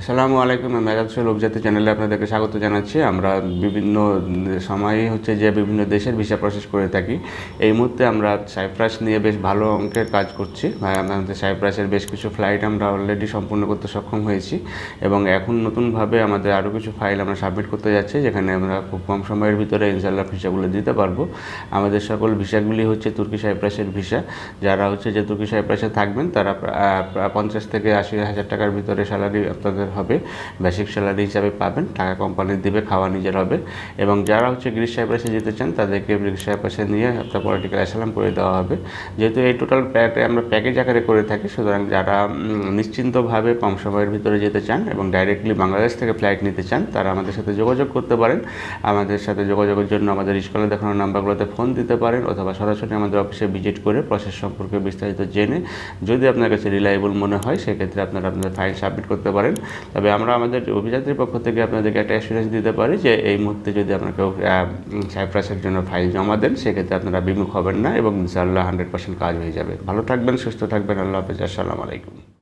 আসসালামু আলাইকুম, আমি মেজাজ লোকজাতি চ্যানেলে আপনাদেরকে স্বাগত জানাচ্ছি। আমরা বিভিন্ন সময়ে হচ্ছে যে বিভিন্ন দেশের ভিসা প্রসেস করে থাকি। এই মুহূর্তে আমরা সাইপ্রাস নিয়ে বেশ ভালো অঙ্কের কাজ করছি। আমাদের সাইপ্রাসের বেশ কিছু ফ্লাইট আমরা অলরেডি সম্পূর্ণ করতে সক্ষম হয়েছি এবং এখন নতুনভাবে আমাদের আরও কিছু ফাইল আমরা সাবমিট করতে যাচ্ছি, যেখানে আমরা খুব কম সময়ের ভিতরে ইনশাল্লাহ ভিসাগুলো দিতে পারব। আমাদের সকল ভিসাগুলি হচ্ছে তুর্কি সাইপ্রাসের ভিসা। যারা হচ্ছে যে তুর্কি সাইপ্রাসে থাকবেন, তারা পঞ্চাশ থেকে আশি হাজার টাকার ভিতরে স্যালারি আপনাদের হবে। বেসিক স্যালারি হিসাবে পাবেন, টাকা কোম্পানি দেবে, খাওয়া নিজের হবে। এবং যারা হচ্ছে গ্রিস সাইপ্রাসে যেতে চান, তাদেরকে গ্রিস সাইপ্রাসে নিয়ে আপনার পলিটিক্যাল অ্যাসালাম করে দেওয়া হবে। যেহেতু এই টোটাল প্যাকটা আমরা প্যাকেজ আকারে করে থাকি, সুতরাং যারা নিশ্চিন্তভাবে কম সময়ের ভিতরে যেতে চান এবং ডাইরেক্টলি বাংলাদেশ থেকে ফ্লাইট নিতে চান, তারা আমাদের সাথে যোগাযোগ করতে পারেন। আমাদের সাথে যোগাযোগের জন্য আমাদের স্কুলে দেখানো নাম্বারগুলোতে ফোন দিতে পারেন অথবা সরাসরি আমাদের অফিসে ভিজিট করে প্রসেস সম্পর্কে বিস্তারিত জেনে যদি আপনার কাছে রিলায়েবল মনে হয়, সেক্ষেত্রে আপনারা আপনাদের ফাইল সাবমিট করতে পারেন। তবে আমরা আমাদের অভিযাত্রীর পক্ষ থেকে আপনাদেরকে একটা অ্যাসুরেন্স দিতে পারি যে এই মুহূর্তে যদি আপনার কেউ সাইপ্রাসের জন্য ফাইল জমা দেন, সেক্ষেত্রে আপনারা বিমুখ হবেন না এবং ইনশাআল্লাহ হান্ড্রেড পার্সেন্ট কাজ হয়ে যাবে। ভালো থাকবেন, সুস্থ থাকবেন, আল্লাহ হাফিজ, আসসালামু আলাইকুম।